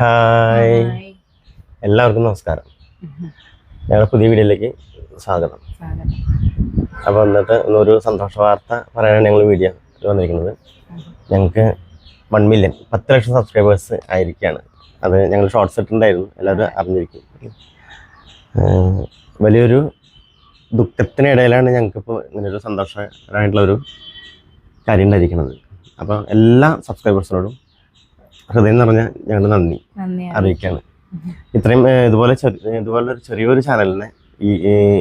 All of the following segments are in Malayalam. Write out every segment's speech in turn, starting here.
ഹായ്. എല്ലാവർക്കും നമസ്കാരം. ഞങ്ങളുടെ പുതിയ വീഡിയോയിലേക്ക് സ്വാഗതം. അപ്പോൾ എന്നിട്ട് ഇന്നൊരു സന്തോഷ വാർത്ത പറയാനാണ് ഞങ്ങൾ വീഡിയോ വന്നിരിക്കുന്നത്. ഞങ്ങൾക്ക് വൺ മില്യൺ പത്ത് ലക്ഷം സബ്സ്ക്രൈബേഴ്സ് ആയിരിക്കുകയാണ്. അത് ഞങ്ങൾ ഷോർട്ട്സ് ഇട്ടിട്ടുണ്ടായിരുന്നു. എല്ലാവരും അറിഞ്ഞിരിക്കും. വലിയൊരു ദുഃഖത്തിനിടയിലാണ് ഞങ്ങൾക്കിപ്പോൾ ഇങ്ങനൊരു സന്തോഷകരമായിട്ടുള്ള ഒരു കാര്യം ഉണ്ടായിരിക്കുന്നത്. അപ്പോൾ എല്ലാ സബ്സ്ക്രൈബേഴ്സിനോടും ഹൃദയം നിറഞ്ഞ ഞങ്ങളുടെ നന്ദി അറിയിക്കാണ് ഇത്രയും ഇതുപോലെ ഇതുപോലെ ഒരു ചെറിയൊരു ചാനലിനെ ഈ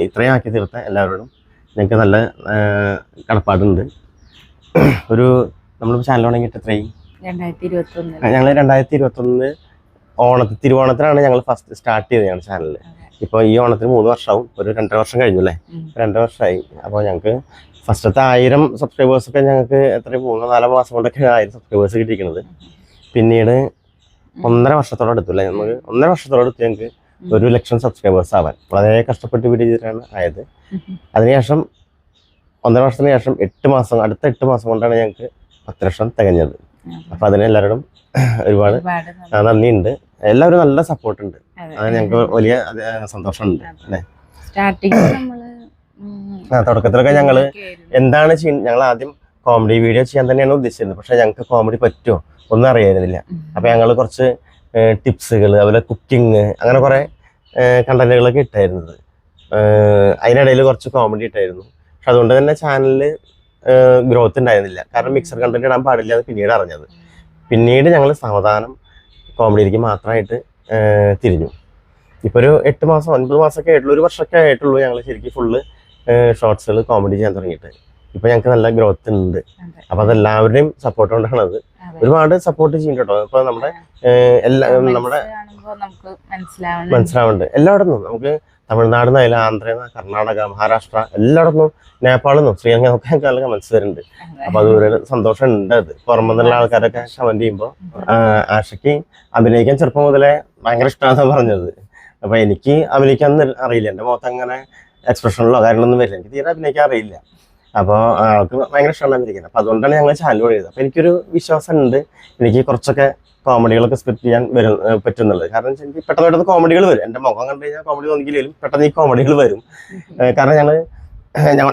ഇത്രയും ആക്കി തീർത്ത എല്ലാവരോടും ഞങ്ങൾക്ക് നല്ല കടപ്പാടുണ്ട്. ഒരു നമ്മൾ ചാനൽ തുടങ്ങിയിട്ട് ഇത്രയും ഞങ്ങൾ രണ്ടായിരത്തി ഇരുപത്തൊന്ന് ഓണത്തി തിരുവോണത്തിനാണ് ഞങ്ങൾ ഫസ്റ്റ് സ്റ്റാർട്ട് ചെയ്തത് ഞങ്ങളുടെ ചാനൽ ഇപ്പോൾ ഈ ഓണത്തിന് മൂന്ന് വർഷമാവും ഒരു രണ്ടര വർഷം കഴിഞ്ഞു അല്ലേ? രണ്ടര വർഷമായി. അപ്പോൾ ഞങ്ങൾക്ക് ഫസ്റ്റത്തെ ആയിരം സബ്സ്ക്രൈബേഴ്സൊക്കെ ഞങ്ങൾക്ക് എത്ര മൂന്നോ നാലോ മാസം കൊണ്ടൊക്കെ ആയിരം സബ്സ്ക്രൈബേഴ്സ് കിട്ടിയിരിക്കുന്നത്. പിന്നീട് ഒന്നര വർഷത്തോളം എടുത്തു അല്ലേ നമുക്ക് ഒന്നര വർഷത്തോളം എടുത്ത് ഞങ്ങൾക്ക് ഒരു ലക്ഷം സബ്സ്ക്രൈബേഴ്സ് ആവാൻ. വളരെ കഷ്ടപ്പെട്ട് വീഡിയോ ചെയ്തിട്ടാണ് ആയത്. അതിനുശേഷം ഒന്നര വർഷത്തിന് ശേഷം എട്ട് മാസം അടുത്ത എട്ട് മാസം കൊണ്ടാണ് ഞങ്ങൾക്ക് പത്ത് ലക്ഷം തികഞ്ഞത്. അപ്പൊ അതിന് എല്ലാവരോടും ഒരുപാട് നന്ദിയുണ്ട്. എല്ലാവരും നല്ല സപ്പോർട്ട് ഉണ്ട്. അതെ. ഞങ്ങൾക്ക് വലിയ സന്തോഷമുണ്ട്. അല്ലേ? ആ തുടക്കത്തിലൊക്കെ ഞങ്ങൾ എന്താണ് ചെയ്യുന്നത് ഞങ്ങൾ ആദ്യം കോമഡി വീഡിയോ ചെയ്യാൻ തന്നെയാണ് ഉദ്ദേശിച്ചത് പക്ഷെ ഞങ്ങൾക്ക് കോമഡി പറ്റുമോ? ഒന്നും അറിയായിരുന്നില്ല. അപ്പം അപ്പോൾ ഞങ്ങൾ കുറച്ച് ടിപ്സുകൾ അതുപോലെ കുക്കിംഗ് അങ്ങനെ കുറേ കണ്ടന്റുകളൊക്കെ ഇട്ടായിരുന്നത്. അതിനിടയിൽ കുറച്ച് കോമഡി ഇട്ടായിരുന്നു. പക്ഷെ അതുകൊണ്ട് തന്നെ ചാനലിൽ ഗ്രോത്ത് ഉണ്ടായിരുന്നില്ല. കാരണം മിക്സർ കണ്ടന്റ് ഇടാൻ പാടില്ല എന്ന് പിന്നീട് അറിഞ്ഞത്. പിന്നീട് ഞങ്ങൾ സാവധാനം കോമഡിയിലേക്ക് മാത്രമായിട്ട് തിരിഞ്ഞു. ഇപ്പോൾ ഒരു എട്ട് മാസം ഒൻപത് മാസമൊക്കെ ആയിട്ടുള്ളൂ ഒരു വർഷമൊക്കെ ആയിട്ടുള്ളൂ ഞങ്ങൾ ശരിക്കും ഫുള്ള് ഷോർട്സുകൾ കോമഡി ചെയ്യാൻ തുടങ്ങിയിട്ട്. ഇപ്പോൾ ഞങ്ങൾക്ക് നല്ല ഗ്രോത്ത് ഉണ്ട് അപ്പൊ അതെല്ലാവരുടെയും സപ്പോർട്ട് കൊണ്ടാണ് അത്. ഒരുപാട് സപ്പോർട്ട് ചെയ്യുന്നുണ്ട് കേട്ടോ ഇപ്പൊ നമ്മുടെ എല്ലാ നമ്മുടെ മനസ്സിലാവുന്നുണ്ട്. എല്ലായിടത്തും നമുക്ക് തമിഴ്നാട് നിന്നായാലും ആന്ധ്ര കർണാടക മഹാരാഷ്ട്ര എല്ലായിടത്തും നേപ്പാളിൽ നിന്നും ശ്രീലങ്ക ഒക്കെ ഞങ്ങൾക്ക് മനസ്സിലുണ്ട് കമൻസ് വരുന്നുണ്ട്. അപ്പൊ അത് ഒരു സന്തോഷം ഉണ്ട് അത്. പുറമെ നിന്നുള്ള ആൾക്കാരൊക്കെ കമന്റ് ചെയ്യുമ്പോൾ ആഷയ്ക്ക് അഭിനയിക്കാൻ ചെറുപ്പം മുതലേ ഭയങ്കര ഇഷ്ടമാണ് പറഞ്ഞത്. അപ്പൊ എനിക്ക് അഭിനയിക്കാൻ അറിയില്ല. എന്റെ മുഖത്ത് അങ്ങനെ എക്സ്പ്രഷനിലോ കാര്യങ്ങളൊന്നും വരില്ല. എനിക്ക് തീരെ അഭിനയിക്കാൻ അറിയില്ല. അപ്പോൾ ആൾക്ക് ഭയങ്കര ഇഷ്ടമുണ്ടായിരിക്കുന്നത് അപ്പോൾ അപ്പൊ അതുകൊണ്ടാണ് ഞങ്ങൾ ചാനൽ വഴിയത് അപ്പൊ എനിക്കൊരു വിശ്വാസം ഉണ്ട് എനിക്ക് കുറച്ചൊക്കെ കോമഡികളൊക്കെ സ്ക്രിപ്റ്റ് ചെയ്യാൻ വരും പറ്റുന്നുള്ളത്. കാരണം എനിക്ക് പെട്ടെന്ന് പെട്ടെന്ന് കോമഡികൾ വരും. എന്റെ മുഖം കണ്ടു കഴിഞ്ഞാൽ കോമഡി തോന്നിക്കില്ലെങ്കിലും പെട്ടെന്ന് ഈ കോമഡികൾ വരും. കാരണം ഞങ്ങൾ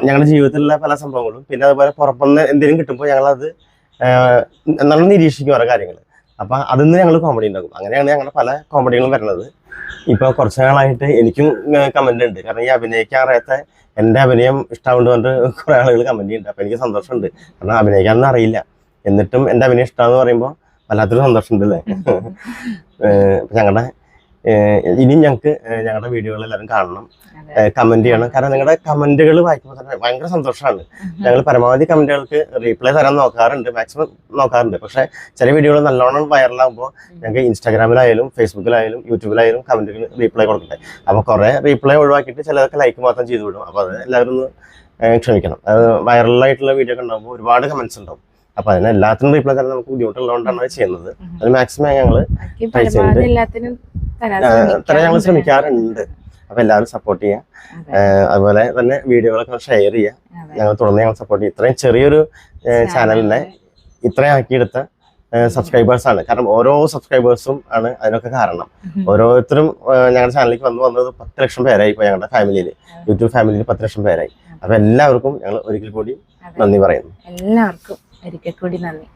ഞങ്ങളുടെ ജീവിതത്തിലുള്ള പല സംഭവങ്ങളും പിന്നെ അതുപോലെ പുറത്തുനിന്ന് എന്തെങ്കിലും കിട്ടുമ്പോൾ ഞങ്ങളത് നല്ല നിരീക്ഷിക്കും ഓരോ കാര്യങ്ങൾ അപ്പം അതിൽ നിന്ന് ഞങ്ങൾ കോമഡി ഉണ്ടാക്കും. അങ്ങനെയാണ് ഞങ്ങളുടെ പല കോമഡികളും വരുന്നത്. ഇപ്പോൾ കുറച്ച് നാളായിട്ട് എനിക്കും കമന്റ് ഉണ്ട്. കാരണം ഈ അഭിനയിക്കാൻ അറിയാത്ത എന്റെ അഭിനയം ഇഷ്ടമുണ്ട് പറഞ്ഞിട്ട് കുറേ ആളുകൾ കമന്റ് ചെയ്യുന്നുണ്ട്. അപ്പോൾ എനിക്ക് സന്തോഷമുണ്ട്. കാരണം അഭിനയിക്കാനൊന്നും അറിയില്ല. എന്നിട്ടും എന്റെ അഭിനയം ഇഷ്ടമാണെന്ന് പറയുമ്പോൾ വല്ലാത്തൊരു സന്തോഷമുണ്ട് അല്ലേ? ഞങ്ങളുടെ ഇനിയും ഞങ്ങൾക്ക് ഞങ്ങളുടെ വീഡിയോകൾ എല്ലാവരും കാണണം. കമന്റ് ചെയ്യണം. കാരണം നിങ്ങളുടെ കമന്റുകൾ വായിക്കുമ്പോൾ തന്നെ ഭയങ്കര സന്തോഷമാണ് ഞങ്ങൾ പരമാവധി കമന്റുകൾക്ക് റീപ്ലൈ തരാൻ നോക്കാറുണ്ട് മാക്സിമം നോക്കാറുണ്ട്. പക്ഷെ ചില വീഡിയോകൾ നല്ലോണം വൈറലാകുമ്പോൾ ഞങ്ങൾക്ക് ഇൻസ്റ്റാഗ്രാമിലായാലും ഫേസ്ബുക്കിലായാലും യൂട്യൂബിലായാലും കമന്റുകൾ റീപ്ലൈ കൊടുക്കട്ടെ അപ്പോൾ കുറേ റീപ്ലൈ ഒഴിവാക്കിയിട്ട് ചിലതൊക്കെ ലൈക്ക് മാത്രം ചെയ്തു വിടും. അപ്പോൾ അത് എല്ലാവരും ഒന്ന് ക്ഷമിക്കണം. അത് വൈറലായിട്ടുള്ള വീഡിയോ ഒക്കെ ഉണ്ടാകുമ്പോൾ ഒരുപാട് കമന്റ്സ് ഉണ്ടാവും. അപ്പോൾ അതിന് എല്ലാത്തിനും റീപ്ലൈ തരാൻ നമുക്ക് ബുദ്ധിമുട്ടുള്ളതുകൊണ്ടാണ് അത് ചെയ്യുന്നത്. അത് മാക്സിമം ഞങ്ങൾ തരാൻ ഞങ്ങൾ ശ്രമിക്കാറുണ്ട്. അപ്പൊ എല്ലാവരും സപ്പോർട്ട് ചെയ്യാം. അതെ. അതുപോലെ തന്നെ വീഡിയോകളൊക്കെ ഷെയർ ചെയ്യാം. ഞങ്ങൾ തുടർന്ന് ഞങ്ങൾ സപ്പോർട്ട് ചെയ്യും. ഇത്രയും ചെറിയൊരു ചാനലിനെ ഇത്രയും ആക്കിയെടുത്ത സബ്സ്ക്രൈബേഴ്സ് ആണ്. കാരണം ഓരോ സബ്സ്ക്രൈബേഴ്സും ആണ് അതിനൊക്കെ കാരണം. ഓരോരുത്തരും ഞങ്ങളുടെ ചാനലിലേക്ക് വന്നു വന്നത് പത്ത് ലക്ഷം പേരായി ഇപ്പോൾ ഞങ്ങളുടെ ഫാമിലിയിൽ യൂട്യൂബ് ഫാമിലിയിൽ പത്ത് ലക്ഷം പേരായി. അപ്പൊ എല്ലാവർക്കും ഞങ്ങൾ ഒരിക്കൽ കൂടി നന്ദി പറയുന്നു. എല്ലാവർക്കും. ഒരിക്കൽ കൂടി നന്ദി.